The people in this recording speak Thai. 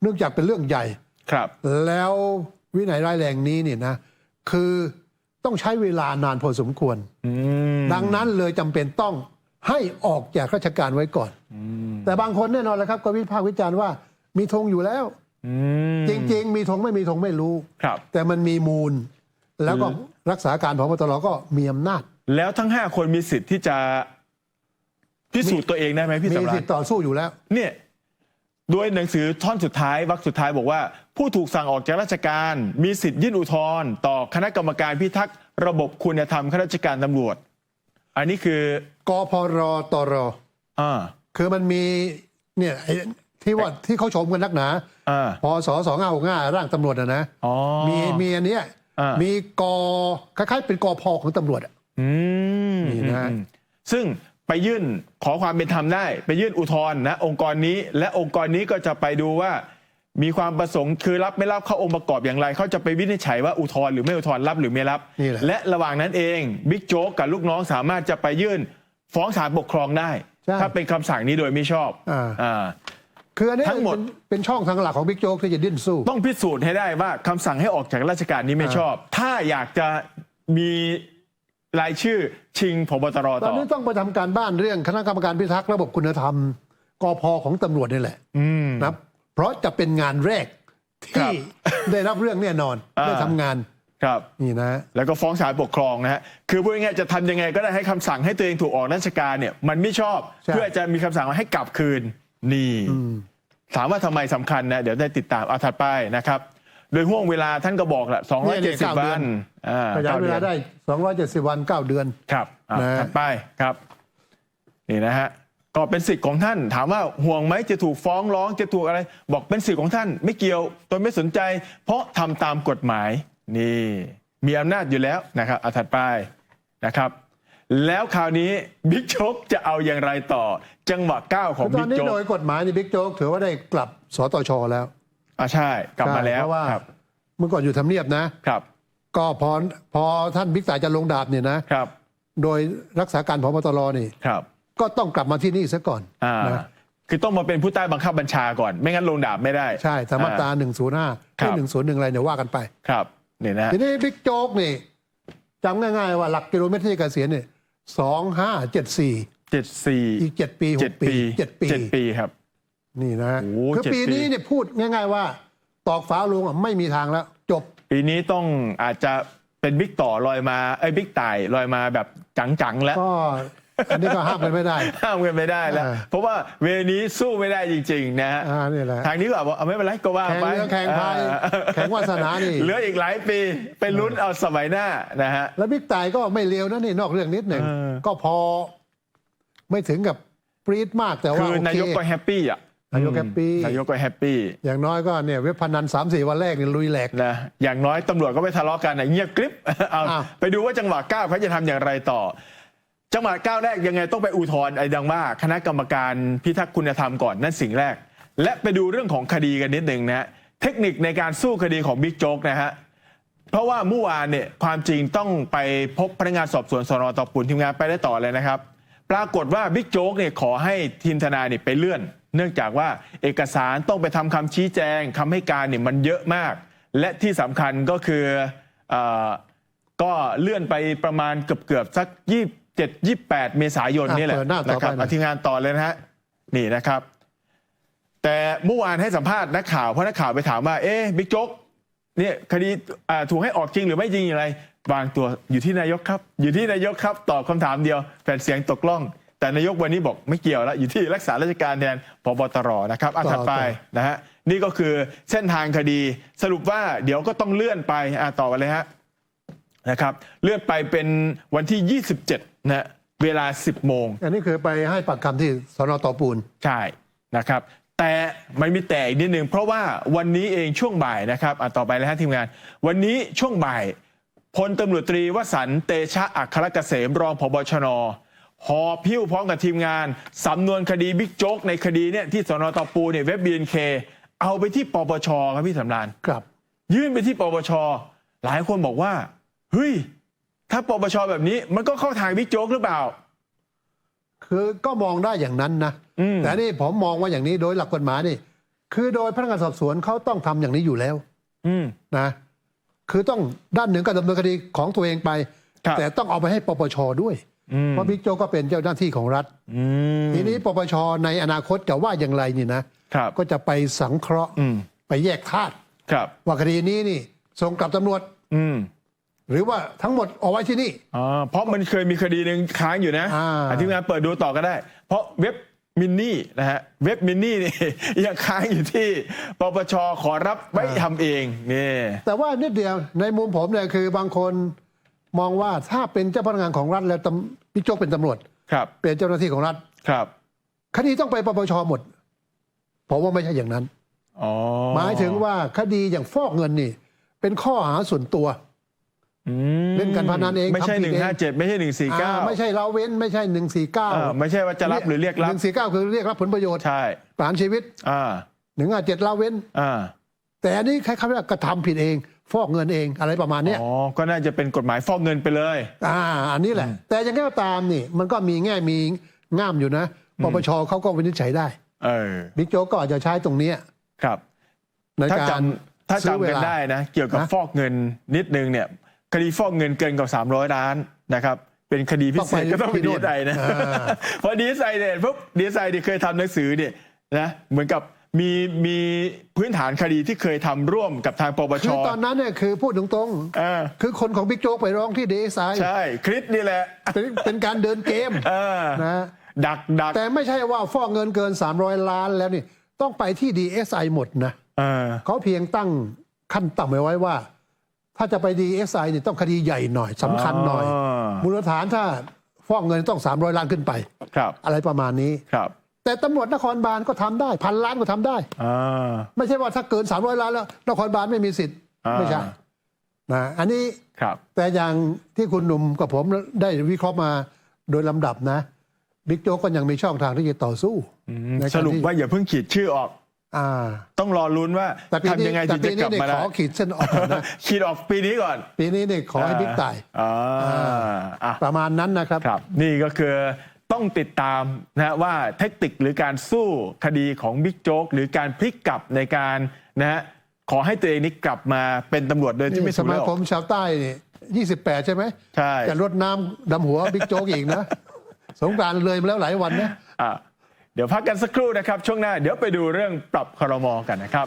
เนื่องจากเป็นเรื่องใหญ่ ครับ แล้ววินัยร้ายแรงนี้เนี่ยนะ คือต้องใช้เวลานานพอสมควร อืม ดังนั้นเลยจำเป็นต้องให้ออกจากราชการไว้ก่อน แต่บางคนแน่นอนแหละครับก็วิพากษ์วิจารณ์ว่ามีธงอยู่แล้ว อืม จริง ๆ มีธงไม่มีธงไม่รู้ ครับ แต่มันมีมูล แล้วก็รักษาการพบตรก็มีอำนาจ แล้วทั้งห้าคนมีสิทธิ์ที่จะพิสูจน์ตัวเองได้ไหมพี่มีสำราสิญทธิ์ต่อสู้อยู่แล้ว เนี่ย โดยหนังสือท่อนสุดท้ายวรรคสุดท้ายบอกว่า ผู้ถูกสั่งออกจากราชการ มีสิทธิ์ยื่นอุทธรณ์ต่อคณะกรรมการพิทักษ์ระบบคุณธรรมข้าราชการตำรวจ อันนี้คือกพรตรอ่าคือมันมีเนี่ยไอ้ที่ว่าที่เขาชมกันนักหนาอ่า พศสองห้าหกห้าร่างตำรวจนะนะอ๋อมีมีอันเนี้ยอ่ามี มีกคล้ายๆเป็นกพของตำรวจอะ อืมนี่นะอืมซึ่ง ไปยื่นขอความเป็นธรรมได้ ไปยื่นอุทธรณ์นะองค์กรนี้ และองค์กรนี้ก็จะไปดูว่า มีความประสงค์คือรับไม่รับเข้าองค์ประกอบอย่างไรเขาจะไปวินิจฉัยว่าอุทธรณ์หรือไม่อุทธรณ์รับหรือไม่รับ นี่แหละ และระหว่างนั้นเองบิ๊กโจ๊กกับลูกน้องสามารถจะไปยื่นฟ้องศาลปกครองได้ ใช่ถ้าเป็นคำสั่งนี้โดยไม่ชอบอ่าอ่าคืออันนี้ทั้งหมด เป็นเป็นช่องทางหลักของบิ๊กโจ๊กที่จะดิ้นสู้ ต้องพิสูจน์ให้ได้ว่าคำสั่งให้ออกจากราชการนี้ไม่อ่าชอบ ถ้าอยากจะมี รายชื่อชิงพบตรตอต่นอนี้ต้องไปทำการบ้านเรื่องคณะกรรมการพิทักษ์ระบบคุณธรรมกพของตำรวจนี่แหละอืม นะครับ เพราะจะเป็นงานแรกครัที่บได้รับเรื่องแน่นอนอ่า ได้ทำงานครับ นี่นะ แล้วก็ฟ้องศาลปกครองนะฮะ คือพูดง่ายๆจะทำยังไงก็ได้ให้คำสั่งให้ตัวเองถูกออกราชการเนี่ย มันไม่ชอบ ใช่ เพื่อจะมีคำสั่งว่าให้กลับคืน นี่ ถามว่าทำไมสำคัญนะ เดี๋ยวได้ติดตามเอาถัดไปนะครับ โดยห่วงเวลาท่านก็บอกแหละเนี่ยเนี่ยเก้า270เดืวัอนนอ่าขยายเวลาก้ดือนได้ 270 วัน 9 เดือน ครับอะนะถัดไปครับ นี่นะฮะ ก็เป็นสิทธิ์ของท่าน ถามว่าห่วงไหมจะถูกฟ้องร้องจะถูกอะไร บอกเป็นสิทธิ์ของท่านไม่เกี่ยวตนไม่สนใจ เพราะทำตามกฎหมาย นี่ มีอำนาจอยู่แล้วนะครับเอาถัดไปนะครับแล้วคราวนี้บิ๊กโจ๊กจะเอาอย่างไรต่อ จังหวะก้าวของตอบิ๊นกนี้โจ๊กโดยกฎหมายนี่บิ๊กโจ๊กถือว่าได้กลับสตชแล้ว อ่าใช่ กลับมาแล้วใช่เพราะว่าครับเมื่อก่อนอยู่ทำเนียบนะ ครับก็พอพอท่านบิ๊กต่ายจะลงดาบเนี่ยนะ ครับโดยรักษาการพบตรนี่ ครับก็ต้องกลับมาที่นี่ซะก่อนอ่านะคือต้องมาเป็นผู้ใต้บังคับบัญชาก่อน ไม่งั้นลงดาบไม่ได้ ใช่ตามมาตราอ่105ครัที่บ101อะไรเนี่ยว่ากันไป ครับนี่นะทีนี้บิ๊กโจ๊กนี่จำง่ายๆว่าหลักกิโลเมตรที่จะเกษียณเนี่ย2574เจ็ดสี่อีก7ปีเจ็ด6ปีปี7ปี เจ็ดปีครับ นี่นะโอ้คือเจ็ดปีปี นี้เนี่ยพูดง่าย ๆ ว่า ตอกฟ้าลงอะไม่มีทางแล้ว จบ ปีนี้ต้องอาจจะเป็นบิ๊กต่อลอยมาไอ้ยบิ๊กต่ายลอยมาแบบจังๆแล้ว ก็ อันนี้ก็ห้ามกันไม่ได้ ห้ามกันไม่ได้แล้ว อ่า เพราะว่าเวนี้สู้ไม่ได้จริงๆนะฮะอ่านี่แหละ ทางนี้ก็บอกว่าเอาไม่เป็นไรก็ว่าแข่งไปเรือแข่งพายอ่แข่งวาสนานี่ เหลืออีกหลายปีไปลุ้นเอาสมัยหน้านะฮะ แล้วบิ๊กต่ายก็ไม่เลวนะนี่นอกเรื่องนิดหนึ่งเออ ก็พอไม่ถึงกับปรี๊ดมากแต่ว่าคือโอเคนายกก็แฮปปี้อะ นายกแฮปปี้นายกก็แฮปปี้อย่างน้อยก็เนี่ยเว็บพนัน3าสี่วันแรกเนี่ยลุยแหลกนะอย่างน้อยตำรวจก็ไม่ทะเลาะกันนะเงียบกริบเอาอ้าวไปดูว่าจังหวะก้าวเขาจะทำอย่างไรต่อ จังหวะก้าวแรกยังไงต้องไปอุทธรณ์ไอ้ดังว่าคณะกรรมการพิทักษ์คุณธรรมก่อนนั่นสิ่งแรก และไปดูเรื่องของคดีกันนิดหนึ่งนะฮะเทคนิคในการสู้คดีของบิ๊กโจ๊กนะฮะเพราะว่าเมื่อวานเนี่ยความจริงต้องไปพบพนักงานสอบสวนสนตอปุ่นทีมงานไปได้ต่อเลยนะครับ ปรากฏว่าบิ๊กโจ๊กเนี่ยขอให้ทีมทนายเนี่ยไปเลื่อน เนื่องจากว่าเอกสารต้องไปทำคำชี้แจงคำให้การเนี่ยมันเยอะมาก และที่สำคัญก็คือเออก็เลื่อนไปประมาณเกือบเกือบๆสักยี่เจ็ดยี่แปดเมษายนนี่แหละอะเปิดหน้าต่อนะครัไปหน่อยเอาทีมงานต่อเลยนะฮะนี่นะครับ แต่เมื่อวานให้สัมภาษณ์นักข่าวเพราะนักข่าวไปถามว่าเอ๊ะบิ๊กโจ๊กเนี่ยคดีอ่าถูกให้ออกจริงหรือไม่จริงอย่างไรวางตัวอยู่ที่นายกครับ อยู่ที่นายกครับตอบคำถามเดียวแผ่นเสียงตกล่อง แต่นายกวันนี้บอกไม่เกี่ยวแล้วอยู่ที่รักษาราชการแทนพบตรนะครับอะต่อถัดไปต่อนะฮะนี่ก็คือเส้นทางคดีสรุปว่าเดี๋ยวก็ต้องเลื่อนไปอะต่อไปเลยฮะนะครับเลื่อนไปเป็นวันที่ 27นะฮะเวลา 10 โมง อันนี้คือไปให้ปากคำที่สนตอปูน ใช่นะครับ แต่มันมีแต่อีกนิดนึงเพราะว่าวันนี้เองช่วงบ่ายนะครับอะต่อไปเลยฮะทีมงาน วันนี้ช่วงบ่ายพลตำรวจตรีวสันต์เตชะอัครเกษมรองพบชน หอบพิ้วพร้อมกับทีมงานสำนวนคดีบิ๊กโจ๊กในคดีเนี่ยที่สนตปูเนี่ยเว็บบีนเคเอาไปที่ปปชครับพี่สำรานครับ ยื่นไปที่ปปชหลายคนบอกว่าเฮ้ยถ้าปปชแบบนี้มันก็เข้าทางบิ๊กโจ๊กหรือเปล่า คือก็มองได้อย่างนั้นนะอืมแต่นี่ผมมองว่าอย่างนี้โดยหลักกฎหมายนี่ คือโดยพนักงานสอบสวนเขาต้องทำอย่างนี้อยู่แล้ว อืมนะ คือต้องด้านหนึ่งก็ดำเนินคดีของตัวเองไปครับแต่ต้องเอาไปให้ปปชด้วยอืม เพราะบิ๊กโจ๊กก็เป็นเจ้าหน้าที่ของรัฐอืมทีนี้ปปชในอนาคตจะว่าอย่างไรนี่นะครับก็จะไปสังเคราะห์อืมไปแยกธาตุครับว่าคดีนี้นี่ส่งกลับตำรวจอืมหรือว่าทั้งหมดเอาไว้ที่นี่อ๋อเพราะมันเคยมีคดีหนึ่งค้างอยู่นะอ่าอะทีมงานเปิดดูต่อก็ได้ เพราะเว็บมินนี่นะฮะเว็บมินนี่นี่ยังค้างอยู่ที่ปปชขอรับไว้ทำเองนี่แต่ว่านิดเดียวในมุมผมเนี่ยคือบางคน มองว่าถ้าเป็นเจ้าพนักงานของรัฐแล้วตำบิ๊กโจ๊กเป็นตำรวจ ครับ เป็นเจ้าหน้าที่ของรัฐ ครับ คดีต้องไปปปชหมด ผมว่าไม่ใช่อย่างนั้น อ๋อหมายถึงว่าคดีอย่างฟอกเงินนี่ เป็นข้อหาส่วนตัว อืมเล่นการพนันเองไม่ใช่ทำผิหดนึ่งเอง ห้าเจ็ดไม่ใช่หนึ่งสี่เก้าอ่าไม่ใช่เราเว้นไม่ใช่หนึ่งสี่เก้าไม่ใช่ว่าจะรับหรือเรียกรับหนึ่งสี่เก้าคือเรียกรับผลประโยชน์ใช่ ประหารชีวิตอ่า หนึ่งห้าเจ็ดเราเว้น อ่า แต่อันนี้ใครคำว่ากระทำผิดเอง ฟอกเงินเองอะไรประมาณเนี้ยอ๋อ ก็น่าจะเป็นกฎหมายฟอกเงินไปเลย อ่าอันนี้แหละ แต่ยังไงก็ตามนี่ มันก็มีแง่มีง่ามอยู่นะปปชเขาก็วินิจฉัยได้เออ บิ๊กโจ๊กก็อาจจะใช้ตรงเนี้ยครับ ในถ้าการจำถ้าซื้อเวจำกันลา ได้นะ เกี่ยวกับนะ ฟอกเงินนิดนึงเนี่ย คดีฟอกเงินเกินกว่า300 ล้านนะครับ เป็นคดีพิเศษก็ต้องไปดีไซนะอ่า เพราะดีไซน์เนี่ยปุ๊บดีไซน์ที่เคยทำหนังสือเนี่ยนะเหมือนกับ มีมีพื้นฐานคดีที่เคยทำร่วมกับทางปปช คือตอนนั้นเนี่ยคือพูดตรงเออ ๆคือคนของบิ๊กโจ๊กไปร้องที่ดีไซน์ใช่คลิปนี่แหละเป็นเป็นการเดินเกมเออนะดักดักแต่ไม่ใช่ว่าฟอกเงินเกิน 300 ล้านแล้วนี่ ต้องไปที่ดีเอสไอหมดนะเออเขาเพียงตั้งขั้นต่ำไว้ไว้ว่า ถ้าจะไปดีเอสไอนี่ต้องคดีใหญ่หน่อยสำคัญหน่อย มูลฐานถ้าฟอกเงินต้อง 300 ล้านขึ้นไป ครับอะไรประมาณนี้ ครับ แต่ตำรวจนครบาลก็ทำได้พันล้านก็ทำได้ อ่า ไม่ใช่ว่าถ้าเกิน300ล้านแล้ว นครบาลไม่มีสิทธิ์อ่า ไม่ใช่นะอันนี้ครับ แต่อย่างที่คุณหนุ่มกับผมได้วิเคราะห์มาโดยลำดับนะบิ๊กโจ๊กก็ยังมีช่องทางที่จะต่อสู้อืมในการสรุปที่ว่าอย่าเพิ่งขีดชื่อออก อ่า ต้องรอลุ้นว่าแต่ปีทำนี้ยังไงแต่ถึงปีจะกนี้ลับเนี่ยมาขได้อขีดเส้นออกก่อนนะ ขีดออกปีนี้ก่อนปีนี้เนี่ยขอให้บิ๊กตายอ่าอะ ประมาณนั้นนะครับ ครับนี่ก็คือ ต้องติดตามนะว่าเทคนิคหรือการสู้คดีของบิ๊กโจ๊กหรือการพลิกกลับในการนะฮะขอให้ตัวเองนี่กลับมาเป็นตำรวจโดยที่ไม่นี่สถูกมาเลิกคมชาวใต้นี่ยี่สิบแปดใช่ไหมใช่จะรดน้ำดำหัวบิ๊กโจ๊กอีกนะ สงกรารเลยมาแล้วหลายวันนะอะเดี๋ยวพักกันสักครู่นะครับ ช่วงหน้าเดี๋ยวไปดูเรื่องปรับครมกันนะครับ